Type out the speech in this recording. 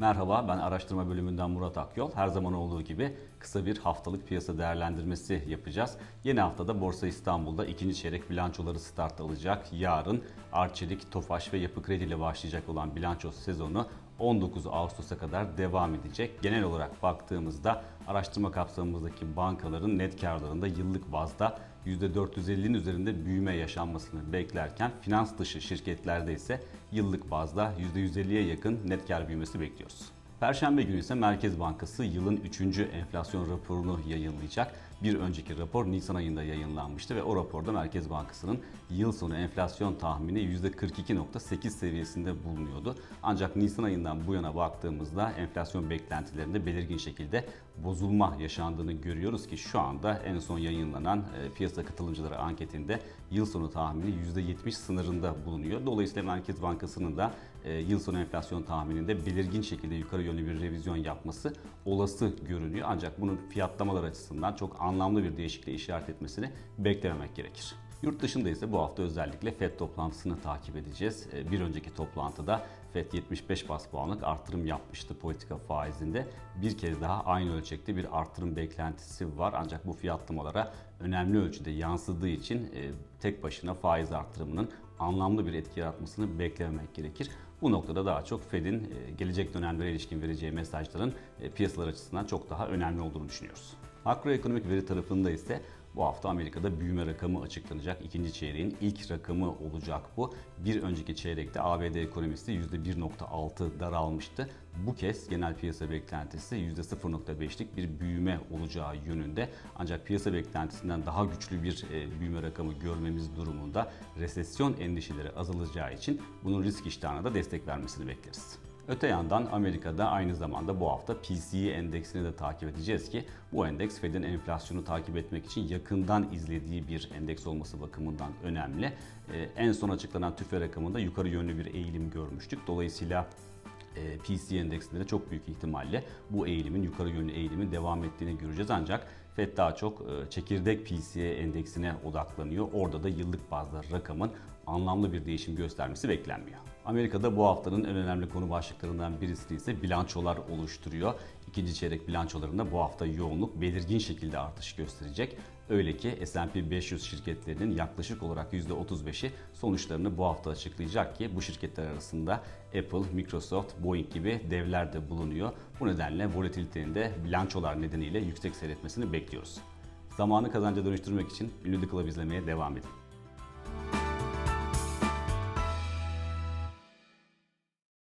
Merhaba, ben araştırma bölümünden Murat Akyol. Her zaman olduğu gibi kısa bir haftalık piyasa değerlendirmesi yapacağız. Yeni haftada Borsa İstanbul'da ikinci çeyrek bilançoları start alacak. Yarın Arçelik, Tofaş ve Yapı Kredi ile başlayacak olan bilanço sezonu 19 Ağustos'a kadar devam edecek. Genel olarak baktığımızda araştırma kapsamımızdaki bankaların net karlarında yıllık bazda %450'nin üzerinde büyüme yaşanmasını beklerken finans dışı şirketlerde ise yıllık bazda %150'ye yakın net kar büyümesi bekliyoruz. Perşembe günü ise Merkez Bankası yılın 3. enflasyon raporunu yayınlayacak. Bir önceki rapor Nisan ayında yayınlanmıştı ve o raporda Merkez Bankası'nın yıl sonu enflasyon tahmini %42.8 seviyesinde bulunuyordu. Ancak Nisan ayından bu yana baktığımızda enflasyon beklentilerinde belirgin şekilde bozulma yaşandığını görüyoruz ki şu anda en son yayınlanan e, piyasa katılımcıları anketinde yıl sonu tahmini %70 sınırında bulunuyor. Dolayısıyla Merkez Bankası'nın da e, yıl sonu enflasyon tahmininde belirgin şekilde yukarı yönlü bir revizyon yapması olası görünüyor. Ancak bunun fiyatlamalar açısından çok anlamlı bir değişikliğe işaret etmesini beklememek gerekir. Yurt dışında ise bu hafta özellikle FED toplantısını takip edeceğiz. E, Bir önceki toplantıda FED 75 bas puanlık artırım yapmıştı politika faizinde. Bir kez daha aynı ölçekte bir artırım beklentisi var. Ancak bu fiyatlamalara önemli ölçüde yansıdığı için e, tek başına faiz artırımının anlamlı bir etki yaratmasını beklememek gerekir. Bu noktada daha çok Fed'in e, gelecek dönemlere ilişkin vereceği mesajların e, piyasalar açısından çok daha önemli olduğunu düşünüyoruz. Makroekonomik veri tarafında ise bu hafta Amerika'da büyüme rakamı açıklanacak. İkinci çeyreğin ilk rakamı olacak bu. Bir önceki çeyrekte ABD ekonomisi %1.6 daralmıştı. Bu kez genel piyasa beklentisi %0.5'lik bir büyüme olacağı yönünde. Ancak piyasa beklentisinden daha güçlü bir e, büyüme rakamı görmemiz durumunda resesyon endişeleri azalacağı için bunun risk iştahına da destek vermesini bekleriz. Öte yandan Amerika'da aynı zamanda bu hafta PCE endeksini de takip edeceğiz ki bu endeks Fed'in enflasyonu takip etmek için yakından izlediği bir endeks olması bakımından önemli. Ee, en son açıklanan tüfe rakamında yukarı yönlü bir eğilim görmüştük. Dolayısıyla e, PC endeksinde de çok büyük ihtimalle bu eğilimin, yukarı yönlü eğilimin devam ettiğini göreceğiz. Ancak FED daha çok e, çekirdek PCE endeksine odaklanıyor. Orada da yıllık bazda rakamın anlamlı bir değişim göstermesi beklenmiyor. Amerika'da bu haftanın en önemli konu başlıklarından birisi ise bilançolar oluşturuyor. İkinci çeyrek bilançolarında bu hafta yoğunluk belirgin şekilde artış gösterecek. Öyle ki S&P 500 şirketlerinin yaklaşık olarak %35'i sonuçlarını bu hafta açıklayacak ki bu şirketler arasında Apple, Microsoft, Boeing gibi devler de bulunuyor. Bu nedenle volatilitenin de bilançolar nedeniyle yüksek seyretmesini bekliyoruz. Zamanı kazanca dönüştürmek için Ünlü The Club izlemeye devam edin.